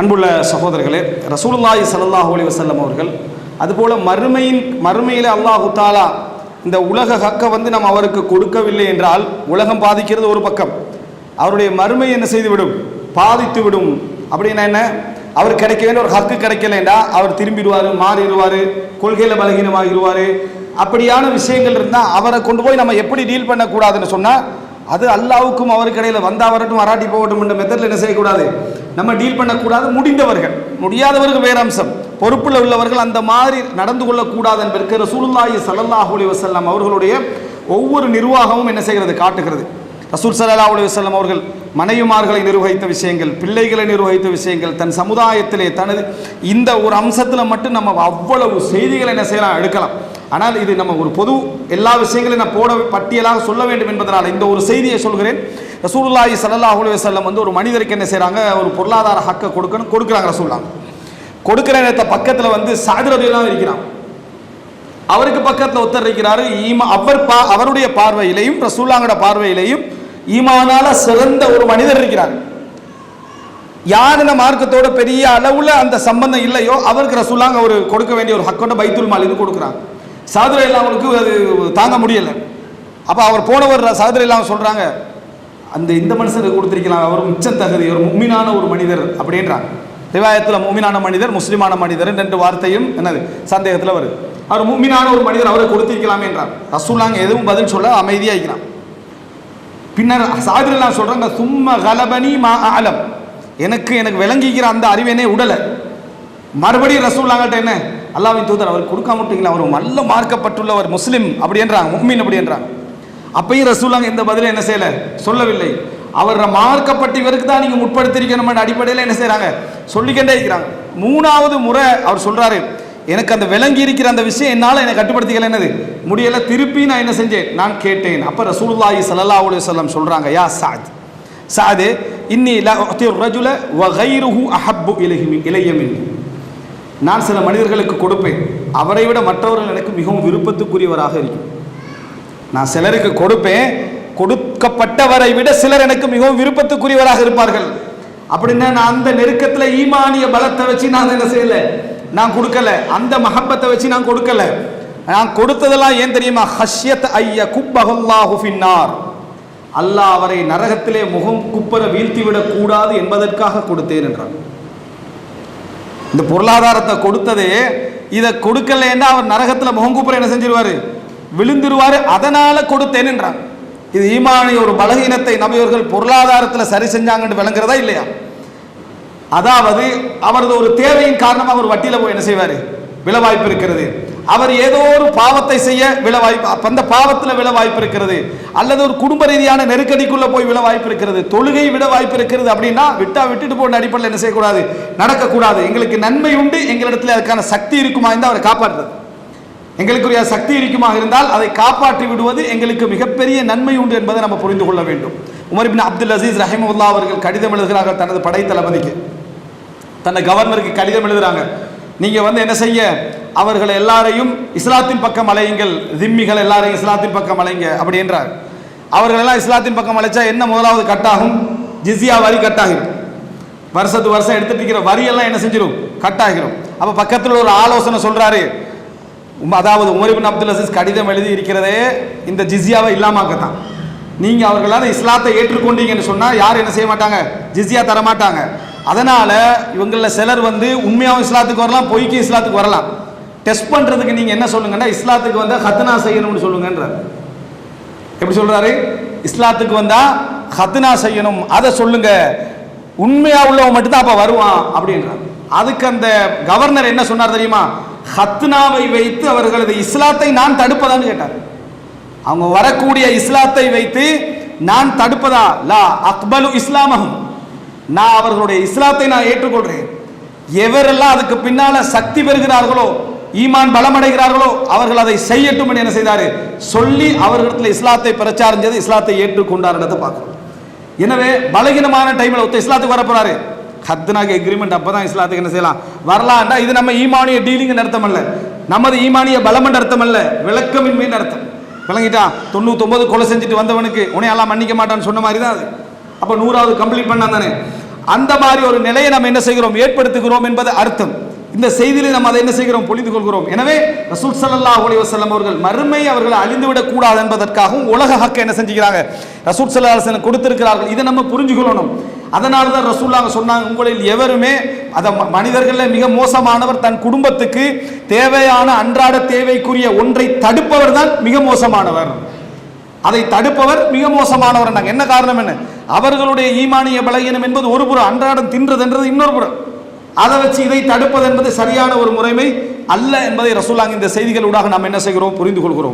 அன்புள்ள சகோதரர்களே ரசூலுல்லாஹி சல்லாஹூ அலி வசல்லம் அவர்கள் அதுபோல் மறுமையின் மறுமையில் அல்லாஹு தாலா இந்த உலக ஹக்கை வந்து நாம் அவருக்கு கொடுக்கவில்லை என்றால் உலகம் பாதிக்கிறது ஒரு பக்கம். அவருடைய மறுமை என்ன செய்துவிடும்? பாதித்து விடும் அப்படின்னா என்ன? அவர் கிடைக்க வேண்டிய ஒரு ஹக்கு கிடைக்கலைண்டா அவர் திரும்பிடுவார் மாறிடுவார் கொள்கையில் பலகீனமாகிடுவார். அப்படியான விஷயங்கள் இருந்தால் அவரை கொண்டு போய் நம்ம எப்படி டீல் பண்ணக்கூடாதுன்னு சொன்னால் அது அல்லாவுக்கும் அவருக்கு இடையில வந்தா வரட்டும் வராட்டி போகட்டும் என்ற மெத்தடில் என்ன செய்யக்கூடாது? நம்ம டீல் பண்ணக்கூடாது முடிந்தவர்கள். முடியாதவர்கள் வேற அம்சம். பொறுப்பில் உள்ளவர்கள் அந்த மாதிரி நடந்து கொள்ளக்கூடாது என்பதற்கு ரசூலுல்லாஹி ஸல்லல்லாஹு அலைஹி அவர்களுடைய ஒவ்வொரு நிர்வாகமும் என்ன செய்கிறது? காட்டுகிறது. ரசூல் சல்லா அலி வஸல்லம் அவர்கள் மனைவிமார்களை நிர்வகித்த விஷயங்கள் பிள்ளைகளை நிர்வகித்த விஷயங்கள் தன் சமுதாயத்திலே தனது இந்த ஒரு அம்சத்தில் மட்டும் நம்ம அவ்வளவு செய்திகளை என்ன செய்யலாம்? எடுக்கலாம். ஆனால் இது நம்ம ஒரு பொது எல்லா விஷயங்களையும் நான் போட பட்டியலாக சொல்ல வேண்டும் என்பதனால் இந்த ஒரு செய்தியை சொல்கிறேன். ரசூலுல்லாஹி சல்லா அலைஹி வந்து ஒரு மனிதருக்கு என்ன செய்கிறாங்க ஒரு பொருளாதார ஹக்கை கொடுக்கணும் கொடுக்குறாங்க ரசூலுல்லாஹ். கொடுக்குற நேரத்தை பக்கத்தில் வந்து சாதிரதையெல்லாம் இருக்கிறான். அவருக்கு பக்கத்தில் ஒருத்தர் இருக்கிறாரு. ஈமா அவர் பா அவருடைய பார்வையிலையும் ரசூல்லாங்கட பார்வையிலையும் ஈமானால சிறந்த ஒரு மனிதர் இருக்கிறார். யார் இந்த மார்க்கத்தோட பெரிய அளவில் அந்த சம்பந்தம் இல்லையோ அவருக்கு ரசூலாங்க ஒரு கொடுக்க வேண்டிய ஒரு ஹக்கோட பைத்துல் மாலின்னு கொடுக்குறாங்க சாதுரை இல்லாமலுக்கு அது தாங்க முடியலை. அப்போ அவர் போனவர் சாதுரை இல்லாமல் சொல்கிறாங்க அந்த இந்த மனுஷனுக்கு கொடுத்துருக்கலாம் அவர் மிச்சம் தகுதி ஒரு மும்மினான ஒரு மனிதர் அப்படின்றாங்க. ரிவாயத்தில் மும்மினான மனிதர் முஸ்லிமான மனிதர் ரெண்டு வார்த்தையும் என்னது சந்தேகத்தில் வருது. அவர் மும்மினான ஒரு மனிதர் அவரை கொடுத்திருக்கலாமே என்றார். ரசூலாங்க எதுவும் பதில் சொல்ல அமைதியாக இருக்கிறான். பின்னர் சாதிரெல்லாம் சொல்கிறாங்க சும்ம கலபனி மா ஆலம் எனக்கு எனக்கு விளங்கிக்கிற அந்த அறிவேனே உடலை. மறுபடியும் ரசூல்லாங்கள்ட்ட என்ன? அல்லாவின் தூதர் அவர் கொடுக்க விட்டீங்களா? அவர் நல்ல மார்க்கப்பட்டுள்ளவர் என்றாங்க அப்படின்றாங்க அப்படி என்றாங்க. அப்பையும் ரசூலாங்க இந்த பதில என்ன செய்யல? சொல்லவில்லை. அவர் மார்க்கப்பட்ட இவருக்கு தான் நீங்க முற்படுத்திருக்கணும் அடிப்படையில் என்ன செய்கிறாங்க சொல்லிக்கிட்டே இருக்கிறாங்க. மூணாவது முறை அவர் சொல்றாரு எனக்கு அந்த விளங்கி இருக்கிற அந்த விஷயம் என்னால் என்னை கட்டுப்படுத்திக்கல. என்னது? முடியல திருப்பி நான் என்ன செஞ்சேன்? நான் கேட்டேன். அப்ப ரசூலுல்லாஹி ஸல்லல்லாஹு அலைஹி வஸல்லம் சொல்றாங்க யா சாத். சாது இன்னி லா உத்தி ரஜுல வ கைருஹு அஹப்பு இலைஹி மின் இலைய நான் சில மனிதர்களுக்கு கொடுப்பேன். அவரை விட மற்றவர்கள் எனக்கு மிகவும் விருப்பத்துக்குரியவராக இருக்கும். நான் சிலருக்கு கொடுப்பேன். கொடுக்கப்பட்டவரை விட சிலர் எனக்கு மிகவும் விருப்பத்துக்குரியவராக இருப்பார்கள். அப்படின்னா நான் அந்த நெருக்கத்தில் ஈமானிய பலத்தை வச்சு நான் என்ன செய்யல? நான் கொடுக்கல. அந்த மஹப்பத்தை வச்சு நான் கொடுக்கல. நான் கொடுத்ததெல்லாம் ஏன் தெரியுமா? ஹஷ்யத் ஐய குப்பஹுல்லாஹு ஃபின்னார். அல்லாஹ் அவரை நரகத்திலே முகம் குப்பர வீழ்த்தி கூடாது என்பதற்காக கொடுத்தேன் என்றார் இந்த பொருளாதாரத்தை கொடுத்ததே இதை கொடுக்கலன்னா அவர் நரகத்தில் முகங்குப்புற என்ன செஞ்சிருவாரு? விழுந்துருவாரு. அதனால கொடுத்தேன்ன்றான் இது ஈமானி ஒரு பலகீனத்தை நபியவர்கள் பொருளாதாரத்தில் சரி செஞ்சாங்கன்னு விளங்குறதா இல்லையா? அதாவது அவரது ஒரு தேவையின் காரணமாக அவர் வட்டியில் போய் என்ன செய்வார்? விழ வாய்ப்பு இருக்கிறது. அவர் ஏதோ ஒரு பாவத்தை செய்ய விழ வாய்ப்பு அந்த பாவத்தில் விழ வாய்ப்பு இருக்கிறது. அல்லது ஒரு குடும்ப ரீதியான நெருக்கடிக்குள்ளே போய் விழ வாய்ப்பு இருக்கிறது. தொழுகை விட வாய்ப்பு இருக்கிறது அப்படின்னா விட்டா விட்டுட்டு போன அடிப்படையில் என்ன செய்யக்கூடாது? நடக்கக்கூடாது. எங்களுக்கு நன்மை உண்டு. எங்களிடத்தில் அதுக்கான சக்தி இருக்குமா இருந்தால் அவரை காப்பாற்றுறது. எங்களுக்குரிய சக்தி இருக்குமாக இருந்தால் அதை காப்பாற்றி விடுவது எங்களுக்கு மிகப்பெரிய நன்மை உண்டு என்பதை நம்ம புரிந்து கொள்ள வேண்டும். உமர் அப்துல் அசீஸ் ரஹிமுல்லா அவர்கள் கடிதம் எழுதுகிறார்கள் தனது படை தளபதிக்கு தன்னை கவர்னருக்கு கடிதம் எழுதுறாங்க. நீங்க வந்து என்ன செய்ய? அவர்கள் எல்லாரையும் இஸ்லாத்தின் பக்கம் அலையுங்கள். திம்மிகள் எல்லாரையும் இஸ்லாத்தின் பக்கம் அலைங்க அப்படின்றார் அவர்கள் எல்லாம் இஸ்லாத்தின் பக்கம் அழைச்சா என்ன முதலாவது கட்டாகும்? ஜிசியா வரி கட்டாகும் வருஷத்து வருஷம் எடுத்துட்டு இருக்கிற வரியெல்லாம் என்ன செஞ்சிடும் கட்டாகிடும் அப்ப பக்கத்தில் ஒரு ஆலோசனை சொல்றாரு. உம், அதாவது உமரிபின் அப்துல் அசீஸ் கடிதம் எழுதி இருக்கிறதே இந்த ஜிஸியாவை இல்லாமாக்கத்தான். நீங்க அவர்களால இஸ்லாத்தை ஏற்றுக்கொண்டீங்கன்னு சொன்னா யார் என்ன செய்ய மாட்டாங்க? ஜிஸியா தர மாட்டாங்க அதனால இவங்கள சிலர் வந்து உண்மையாவும் இஸ்லாத்துக்கு வரலாம் பொய்க்கு இஸ்லாத்துக்கு வரலாம். டெஸ்ட் பண்றதுக்கு நீங்க என்ன சொல்லுங்கன்னா இஸ்லாத்துக்கு வந்தா ஹத்னா செய்யணும்னு சொல்லுங்கன்றார் எப்படி சொல்றாரு? இஸ்லாத்துக்கு வந்தா ஹத்னா செய்யணும். அதை சொல்லுங்க. உண்மையா உள்ளவன் மட்டும்தான் அப்ப வருவான் அப்படின்றார். அதுக்கு அந்த கவர்னர் என்ன சொன்னார் தெரியுமா? ஹத்னாவை வைத்து அவர்களது இஸ்லாத்தை நான் தடுப்பதான்னு கேட்டார். அவங்க வரக்கூடிய இஸ்லாத்தை வைத்து நான் தடுப்பதா? லா அக்பலு இஸ்லாமகும் நான் அவர்களுடைய இஸ்லாத்தை நான் ஏற்றுக்கொள்றேன். எவரெல்லாம் அதுக்கு பின்னால சக்தி பெறுகிறார்களோ ஈமான் பலமடைகிறார்களோ அவர்கள் அதை செய்யட்டும் என்று என்ன செய்தார்? சொல்லி அவர்களிடத்தில் இஸ்லாத்தை பிரச்சாரம் செய்து இஸ்லாத்தை ஏற்றுக்கொண்டார்ன்றதை பார்க்கணும் எனவே பலகீனமான டைமில் ஒருத்தர் இஸ்லாத்துக்கு வர போறாரு. ஹத்னாக்கு எக்ரிமெண்ட் அப்பதான் இஸ்லாத்துக்கு என்ன செய்யலாம்? வரலான்டா இது நம்ம ஈமானிய டீலிங் அர்த்தம் அல்ல. நமது ஈமானிய பலம் அர்த்தம் அல்ல. விளக்கமின்மையின் அர்த்தம். விளங்கிட்டா தொண்ணூத்தொன்பது கொலை செஞ்சுட்டு வந்தவனுக்கு உனையெல்லாம் மன்னிக்க மாட்டான்னு சொன்ன மாதிரி தான் அது. அப்போ நூறாவது கம்ப்ளீட் பண்ணான் தானே. அந்த மாதிரி ஒரு நிலையை நம்ம என்ன செய்கிறோம்? ஏற்படுத்துகிறோம் என்பது அர்த்தம். இந்த செய்தியிலே நம்ம அதை என்ன செய்கிறோம்? புரிந்து கொள்கிறோம். எனவே ரசூல் சல்லா அலைஹி வஸல்லம் அவர்கள் மறுமை அவர்கள் அழிந்துவிடக் கூடாது என்பதற்காகவும் உலக ஹக்க என்ன செஞ்சுக்கிறாங்க? ரசூல் சல்லா அலைஹி கொடுத்திருக்கிறார்கள். இதை நம்ம புரிஞ்சுக்கொள்ளணும். அதனால தான் ரசூல்லாங்க சொன்னாங்க உங்களில் எவருமே அத ம- மனிதர்களில் மிக மோசமானவர் தன் குடும்பத்துக்கு தேவையான அன்றாட தேவைக்குரிய ஒன்றை தடுப்பவர் தான் மிக மோசமானவர். அதை தடுப்பவர் மிக மோசமானவர். என்ன காரணம் என்ன? அவர்களுடைய ஈமானிய பலகீனம் என்பது ஒரு புறம் அன்றாடம் தின்றதுன்றது இன்னொரு புறம். அதை வச்சு இதை தடுப்பது என்பது சரியான ஒரு முறைமை அல்ல என்பதை ரசூலாங்க இந்த செய்திகளூடாக நாம் என்ன செய்கிறோம்? புரிந்து கொள்கிறோம்.